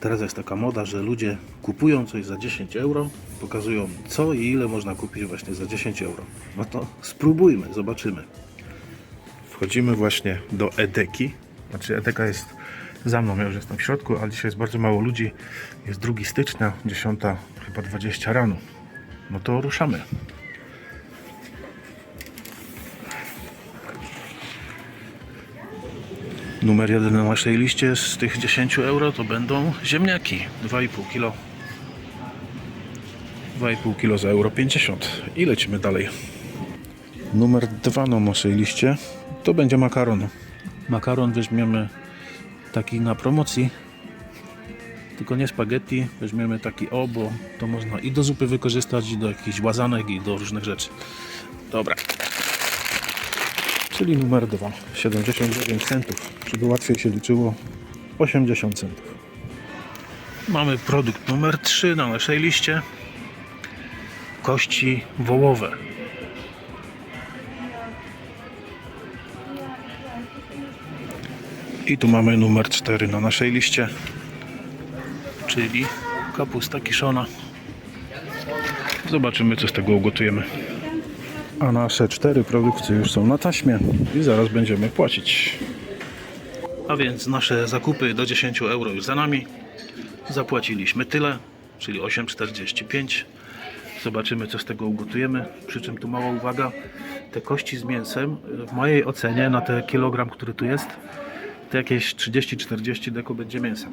Teraz jest taka moda, że ludzie kupują coś za 10 euro, pokazują co i ile można kupić właśnie za 10 euro. No to spróbujmy, zobaczymy. Wchodzimy właśnie do Edeki. Znaczy Edeka jest za mną, ja już jestem w środku, ale dzisiaj jest bardzo mało ludzi. Jest 2 stycznia, 10 chyba 20 rano. No to ruszamy. Numer jeden na naszej liście z tych 10 euro to będą ziemniaki 2,5 kg. 2,5 kg za euro 50 i lecimy dalej. Numer dwa na naszej liście to będzie makaron. Makaron weźmiemy taki na promocji, tylko nie spaghetti, weźmiemy taki o, bo to można i do zupy wykorzystać, i do jakichś łazanek, i do różnych rzeczy. Dobra. Czyli numer 2, 79 centów. Żeby łatwiej się liczyło, 80 centów. Mamy produkt numer 3 na naszej liście. Kości wołowe. I tu mamy numer 4 na naszej liście, czyli kapusta kiszona. Zobaczymy, co z tego ugotujemy. A nasze cztery produkcje już są na taśmie i zaraz będziemy płacić. A więc nasze zakupy do 10 euro już za nami. Zapłaciliśmy tyle, czyli 8,45. Zobaczymy, co z tego ugotujemy. Przy czym tu mała uwaga, te kości z mięsem, w mojej ocenie, na ten kilogram, który tu jest, to jakieś 30-40 deko będzie mięsa.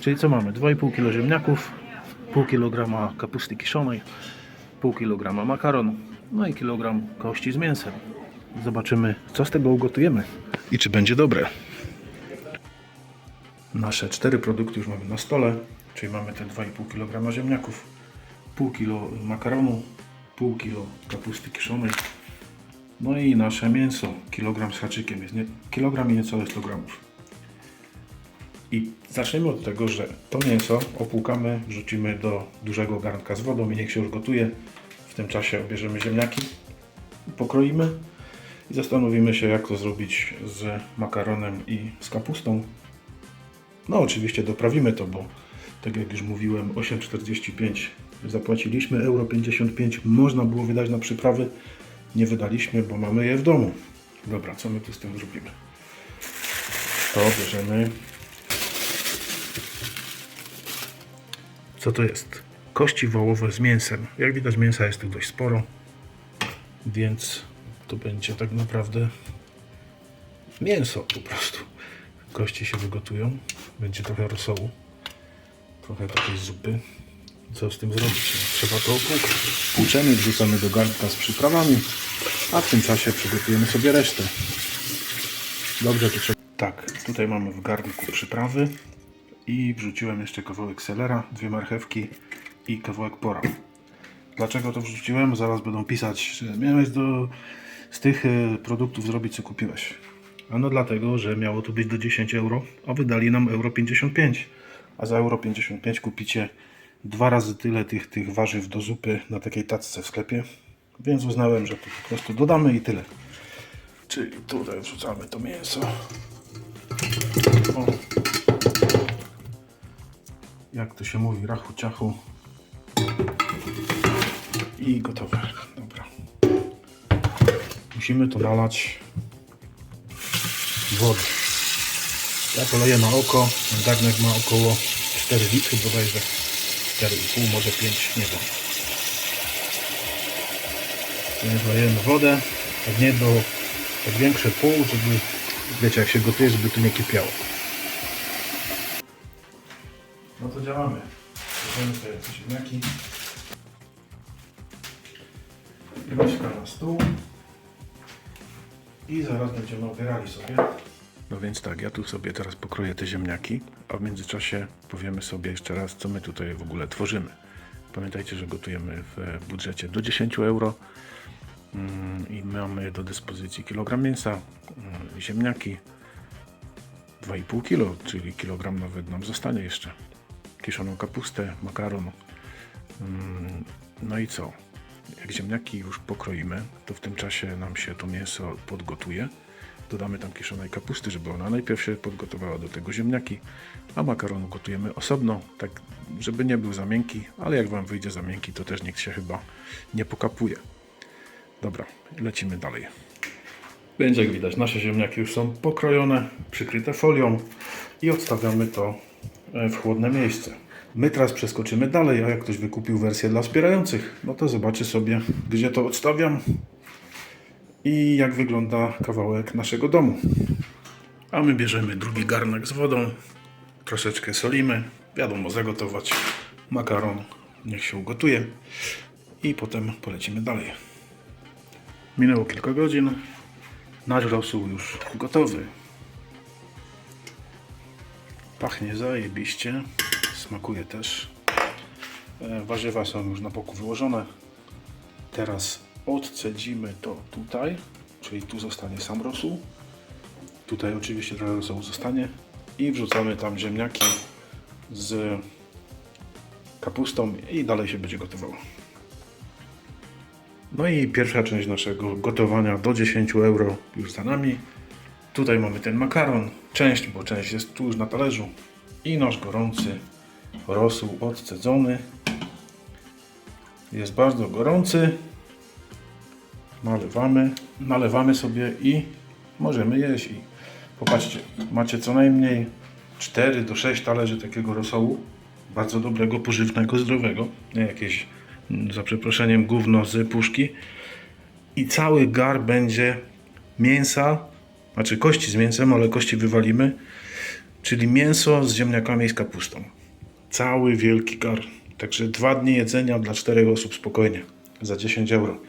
Czyli co mamy? 2,5 kg ziemniaków, pół kilograma kapusty kiszonej, pół kilograma makaronu, no i kilogram kości z mięsem. Zobaczymy, co z tego ugotujemy i czy będzie dobre. Nasze cztery produkty już mamy na stole, czyli mamy te 2,5 kg ziemniaków, pół kilo makaronu, pół kilo kapusty kiszonej, no i nasze mięso, kilogram z haczykiem, jest nie, kilogram i niecałe 100 gramów. I zaczniemy od tego, że to mięso opłukamy, wrzucimy do dużego garnka z wodą i niech się już gotuje. W tym czasie bierzemy ziemniaki, pokroimy i zastanowimy się, jak to zrobić z makaronem i z kapustą. No, oczywiście doprawimy to, bo tak jak już mówiłem, 8,45 zapłaciliśmy, euro 55 można było wydać na przyprawy. Nie wydaliśmy, bo mamy je w domu. Dobra, co my tu z tym zrobimy? To bierzemy Co to jest? Kości wołowe z mięsem. Jak widać mięsa jest tu dość sporo, więc to będzie tak naprawdę mięso po prostu. Kości się wygotują, będzie trochę rosołu, trochę takiej zupy. Co z tym zrobić? No, Trzeba to opłukać. Płuczemy, wrzucamy do garnka z przyprawami, a w tym czasie przygotujemy sobie resztę. Dobrze, to trzeba... Tak, tutaj mamy w garnku przyprawy i wrzuciłem jeszcze kawałek selera, dwie marchewki i kawałek pora. Dlaczego to wrzuciłem? Zaraz będą pisać, miałeś do, z tych e, produktów zrobić co kupiłeś. Ano dlatego, że miało to być do 10 euro, a wydali nam euro 55. A za euro 55 kupicie dwa razy tyle tych, tych warzyw do zupy na takiej tacce w sklepie. Więc uznałem, że to po prostu dodamy i tyle. Czyli tutaj wrzucamy to mięso. O jak to się mówi, rachu ciachu i gotowe. Dobra. Musimy to nalać wody. Ja to leję na oko. Garnek ma około 4 litry bodajże. 4,5, może 5, nie wiem. Więc lejemy wodę, tak nie do tak większe pół, żeby wiecie jak się gotuje, żeby tu nie kipiało. No to działamy. Bierzemy sobie ziemniaki. Łyżka na stół. I zaraz będziemy obierali sobie. No więc tak, ja tu sobie teraz pokroję te ziemniaki, a w międzyczasie powiemy sobie jeszcze raz, co my tutaj w ogóle tworzymy. Pamiętajcie, że gotujemy w budżecie do 10 euro Mm, i mamy do dyspozycji kilogram mięsa, mm, ziemniaki, 2,5 kg, czyli kilogram nawet nam zostanie jeszcze. Kiszoną kapustę, makaron. Mm, No i co? Jak ziemniaki już pokroimy, to w tym czasie nam się to mięso podgotuje. dodamy tam kiszonej kapusty, żeby ona najpierw się podgotowała do tego ziemniaki, a makaron gotujemy osobno, tak żeby nie był za miękki, ale jak Wam wyjdzie za miękki, to też nikt się chyba nie pokapuje. Dobra, lecimy dalej. Więc jak widać, nasze ziemniaki już są pokrojone, przykryte folią i odstawiamy to w chłodne miejsce. My teraz przeskoczymy dalej, a jak ktoś wykupił wersję dla wspierających, no to zobaczy sobie, gdzie to odstawiam i jak wygląda kawałek naszego domu. A my bierzemy drugi garnek z wodą, troszeczkę solimy, wiadomo, zagotować makaron, niech się ugotuje i potem polecimy dalej. Minęło kilka godzin, nasz rosół już gotowy. Pachnie zajebiście, smakuje też. E, Warzywa są już na boku wyłożone. Teraz odcedzimy to tutaj, czyli tu zostanie sam rosół. Tutaj oczywiście trochę rosołu zostanie i wrzucamy tam ziemniaki z kapustą i dalej się będzie gotowało. No i pierwsza część naszego gotowania do 10 euro już za nami. Tutaj mamy ten makaron, część, bo część jest tu już na talerzu i nasz gorący rosół odcedzony. Jest bardzo gorący. Nalewamy, nalewamy sobie i możemy jeść. I popatrzcie, macie co najmniej 4 do 6 talerzy takiego rosołu. Bardzo dobrego, pożywnego, zdrowego. Nie jakieś, mm, za przeproszeniem, gówno z puszki. I cały gar będzie mięsa, znaczy kości z mięsem, ale kości wywalimy. Czyli mięso z ziemniakami i z kapustą. Cały wielki gar. Także dwa dni jedzenia dla czterech osób spokojnie. Za 10 euro.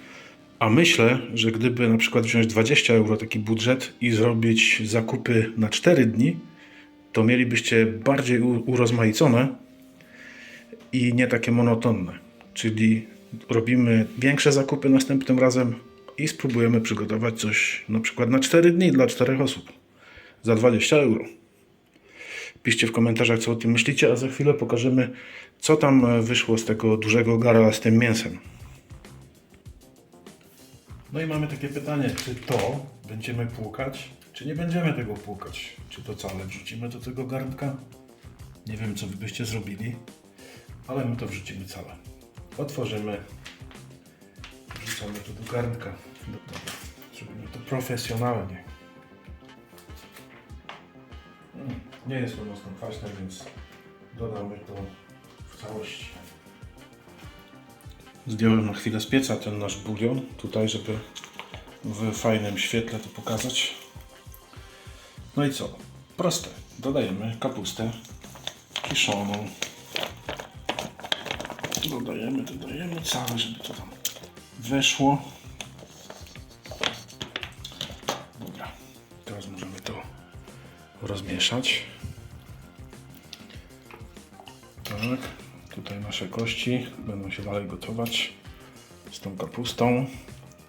A myślę, że gdyby na przykład wziąć 20 euro taki budżet i zrobić zakupy na 4 dni, to mielibyście bardziej urozmaicone i nie takie monotonne. Czyli robimy większe zakupy następnym razem i spróbujemy przygotować coś na przykład na 4 dni dla 4 osób za 20 euro. Piszcie w komentarzach, co o tym myślicie, a za chwilę pokażemy, co tam e, wyszło z tego dużego gara z tym mięsem. No i mamy takie pytanie, czy to będziemy płukać, czy nie będziemy tego płukać? Czy to całe wrzucimy do tego garnka? Nie wiem, co wy byście zrobili, ale my to wrzucimy całe. Otworzymy, wrzucamy to do garnka. Zrobimy to profesjonalnie. Mm, Nie jest to mocno kwaśne, więc dodamy to w całości. Zdjąłem na chwilę z pieca ten nasz bulion, tutaj, żeby w fajnym świetle to pokazać. No i co? Proste. Dodajemy kapustę kiszoną. Dodajemy, dodajemy całe, żeby to tam weszło. Rozmieszać. Tak, tutaj nasze kości będą się dalej gotować z tą kapustą.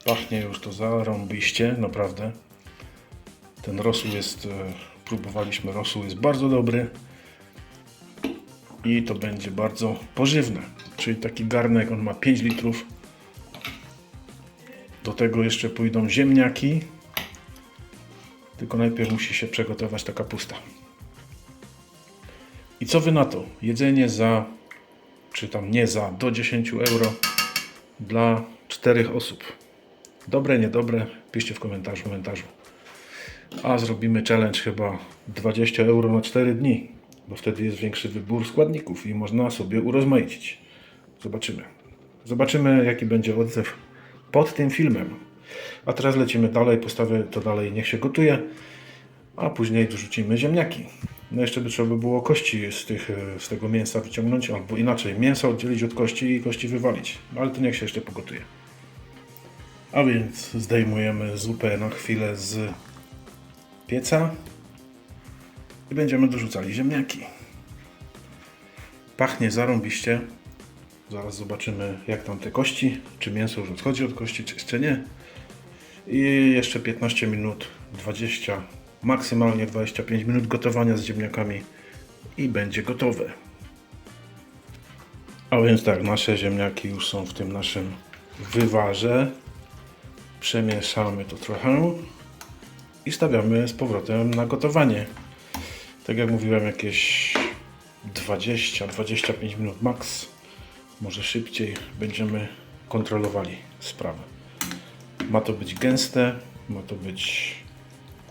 Pachnie już to zarąbiście, naprawdę. Ten rosół jest, e, próbowaliśmy rosół, jest bardzo dobry. I to będzie bardzo pożywne. Czyli taki garnek, on ma 5 litrów. Do tego jeszcze pójdą ziemniaki. Tylko najpierw musi się przygotować ta kapusta. I co wy na to? Jedzenie za, czy tam nie za, do 10 euro dla czterech osób. Dobre, niedobre? Piszcie w komentarzu, w komentarzu. A zrobimy challenge chyba 20 euro na 4 dni, bo wtedy jest większy wybór składników i można sobie urozmaicić. Zobaczymy. Zobaczymy, jaki będzie odzew pod tym filmem. A teraz lecimy dalej, postawię to dalej, niech się gotuje, a później dorzucimy ziemniaki. No jeszcze by trzeba by było kości z, tych, z tego mięsa wyciągnąć, albo inaczej, mięso oddzielić od kości i kości wywalić. No ale to niech się jeszcze pogotuje. A więc zdejmujemy zupę na chwilę z pieca i będziemy dorzucali ziemniaki. Pachnie zarąbiście. Zaraz zobaczymy jak tam te kości, czy mięso już odchodzi od kości, czy jeszcze nie. I jeszcze 15 minut, 20, maksymalnie 25 minut gotowania z ziemniakami i będzie gotowe. A więc tak, nasze ziemniaki już są w tym naszym wywarze. Przemieszamy to trochę i stawiamy z powrotem na gotowanie. Tak jak mówiłem, jakieś 20-25 minut max, może szybciej będziemy kontrolowali sprawę. Ma to być gęste, ma to być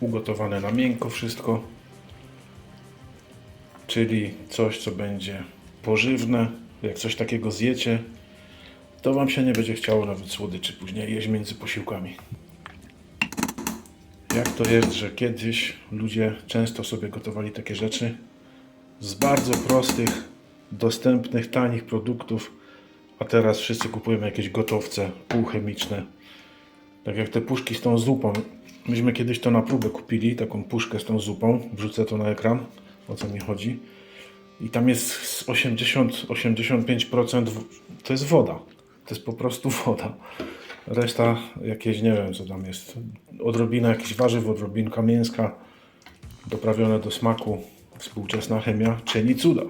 ugotowane na miękko wszystko, czyli coś, co będzie pożywne. Jak coś takiego zjecie, to Wam się nie będzie chciało nawet słodyczy później jeść między posiłkami. Jak to jest, że kiedyś ludzie często sobie gotowali takie rzeczy z bardzo prostych, dostępnych, tanich produktów, a teraz wszyscy kupujemy jakieś gotowce półchemiczne. Tak jak te puszki z tą zupą. Myśmy kiedyś to na próbę kupili, taką puszkę z tą zupą. Wrzucę to na ekran, o co mi chodzi. I tam jest z 80-85% w- to jest woda. To jest po prostu woda. Reszta jakieś, nie wiem co tam jest. Odrobina jakichś warzyw, odrobinka mięska, doprawione do smaku. Współczesna chemia czyni cuda.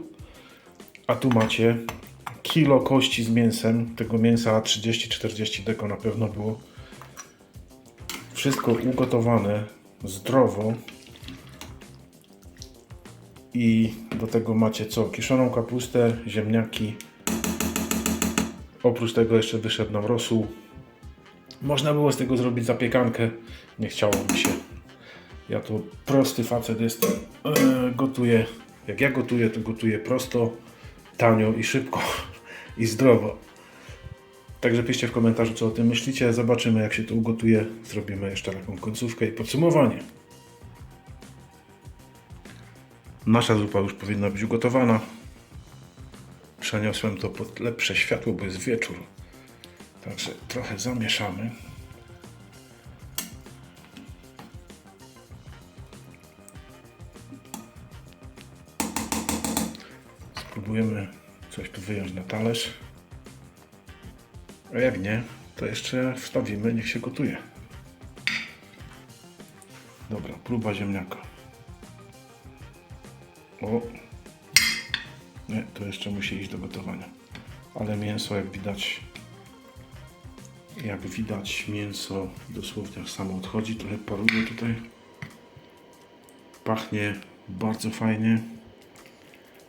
A tu macie kilo kości z mięsem. Tego mięsa 30-40 deko na pewno było. Wszystko ugotowane zdrowo. I do tego macie co? Kiszoną kapustę, ziemniaki. Oprócz tego jeszcze wyszedł nam rosół. Można było z tego zrobić zapiekankę. Nie chciało mi się. Ja to prosty facet jestem. Eee, gotuję. Jak ja gotuję, to gotuję prosto, tanio i szybko. I zdrowo. Także piszcie w komentarzu, co o tym myślicie. Zobaczymy, jak się to ugotuje. Zrobimy jeszcze taką końcówkę i podsumowanie. Nasza zupa już powinna być ugotowana. Przeniosłem to pod lepsze światło, bo jest wieczór. Także trochę zamieszamy. Spróbujemy coś tu wyjąć na talerz. A jak nie, to jeszcze wstawimy, niech się gotuje. Dobra, próba ziemniaka. O! Nie, to jeszcze musi iść do gotowania. Ale mięso, jak widać, jak widać, mięso dosłownie samo odchodzi. Trochę paruje tutaj. Pachnie bardzo fajnie.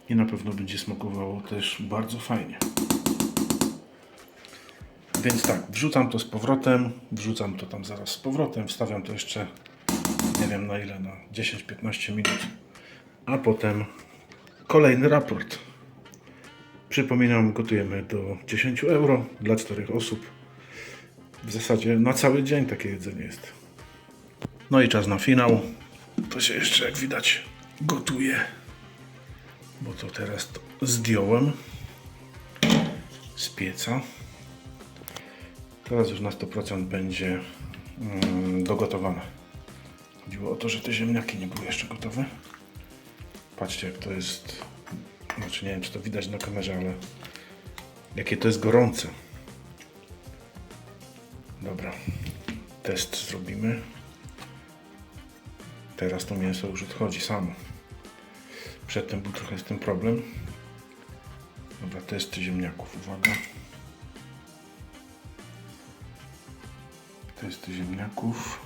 I na pewno będzie smakowało też bardzo fajnie. Więc tak, wrzucam to z powrotem, wrzucam to tam zaraz z powrotem, wstawiam to jeszcze, nie wiem na ile, na 10-15 minut, a potem kolejny raport. Przypominam, gotujemy do 10 euro dla 4 osób. W zasadzie na cały dzień takie jedzenie jest. No i czas na finał. To się jeszcze, jak widać, gotuje. Bo to teraz to zdjąłem z pieca. Teraz już na 100% będzie mm, dogotowane. Chodziło o to, że te ziemniaki nie były jeszcze gotowe. Patrzcie jak to jest, znaczy nie wiem czy to widać na kamerze, ale jakie to jest gorące. Dobra, test zrobimy. Teraz to mięso już odchodzi samo. Przedtem był trochę z tym problem. Dobra, test ziemniaków, uwaga. Testy ziemniaków.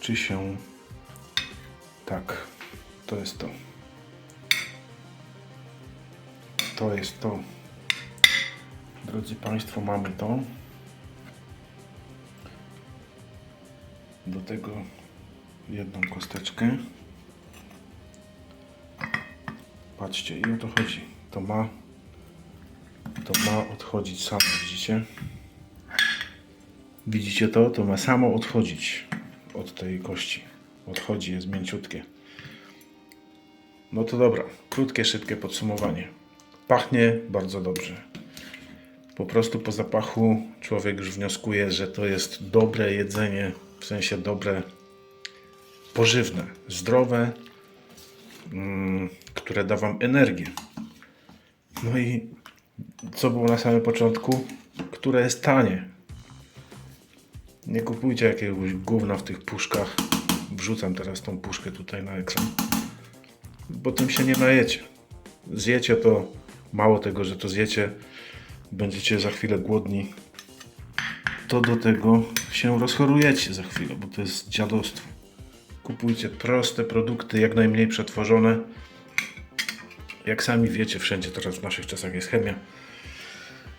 Czy się... Tak, to jest to. To jest to. Drodzy Państwo, mamy to. Do tego jedną kosteczkę. Patrzcie, i o to chodzi. To ma, to ma odchodzić samo, widzicie? Widzicie to? To ma samo odchodzić od tej kości. Odchodzi, jest mięciutkie. No to dobra, krótkie, szybkie podsumowanie. Pachnie bardzo dobrze. Po prostu po zapachu człowiek już wnioskuje, że to jest dobre jedzenie, w sensie dobre, pożywne, zdrowe, mm, które da Wam energię. No i co było na samym początku? Które jest tanie. Nie kupujcie jakiegoś gówna w tych puszkach. Wrzucam teraz tą puszkę tutaj na ekran. Bo tym się nie najecie. Zjecie to, mało tego, że to zjecie, będziecie za chwilę głodni. To do tego się rozchorujecie za chwilę, bo to jest dziadostwo. Kupujcie proste produkty, jak najmniej przetworzone. Jak sami wiecie, wszędzie teraz w naszych czasach jest chemia.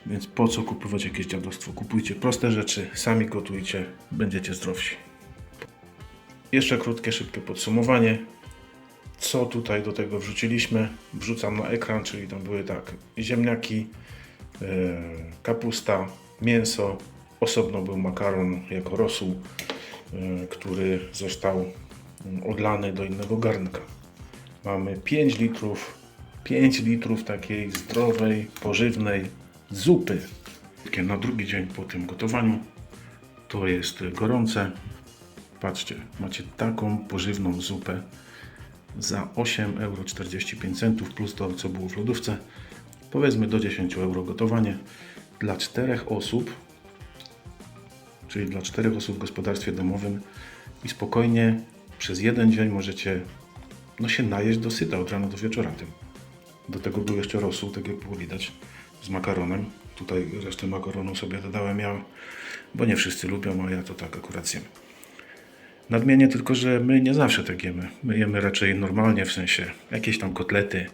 Więc po co kupować jakieś dziadostwo? Kupujcie proste rzeczy, sami gotujcie, będziecie zdrowsi. Jeszcze krótkie, szybkie podsumowanie. Co tutaj do tego wrzuciliśmy? Wrzucam na ekran, czyli tam były tak, ziemniaki, e, kapusta, mięso, osobno był makaron jako rosół, e, który został mm, odlany do innego garnka. Mamy 5 litrów, 5 litrów takiej zdrowej, pożywnej zupy. Na drugi dzień po tym gotowaniu to jest gorące. Patrzcie, macie taką pożywną zupę za 8,45 euro plus to, co było w lodówce. Powiedzmy do 10 euro gotowanie dla czterech osób, czyli dla czterech osób w gospodarstwie domowym i spokojnie przez jeden dzień możecie no, się najeść do syta od rana do wieczora tym. Do tego był jeszcze rosół, tak jak było widać, z makaronem. Tutaj resztę makaronu sobie dodałem ja, bo nie wszyscy lubią, a ja to tak akurat zjem. Nadmienię tylko, że my nie zawsze tak jemy. My jemy raczej normalnie, w sensie jakieś tam kotlety,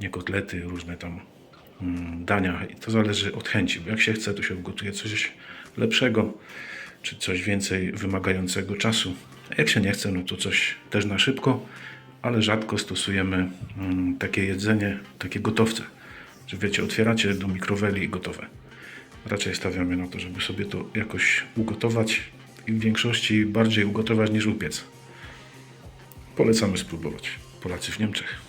nie kotlety, różne tam mm, dania. I to zależy od chęci, bo jak się chce, to się ugotuje coś lepszego, czy coś więcej wymagającego czasu. Jak się nie chce, no to coś też na szybko, ale rzadko stosujemy mm, takie jedzenie, takie gotowce. Że wiecie, otwieracie do mikroweli i gotowe. Raczej stawiamy na to, żeby sobie to jakoś ugotować i w większości bardziej ugotować niż upiec. Polecamy spróbować. Polacy w Niemczech.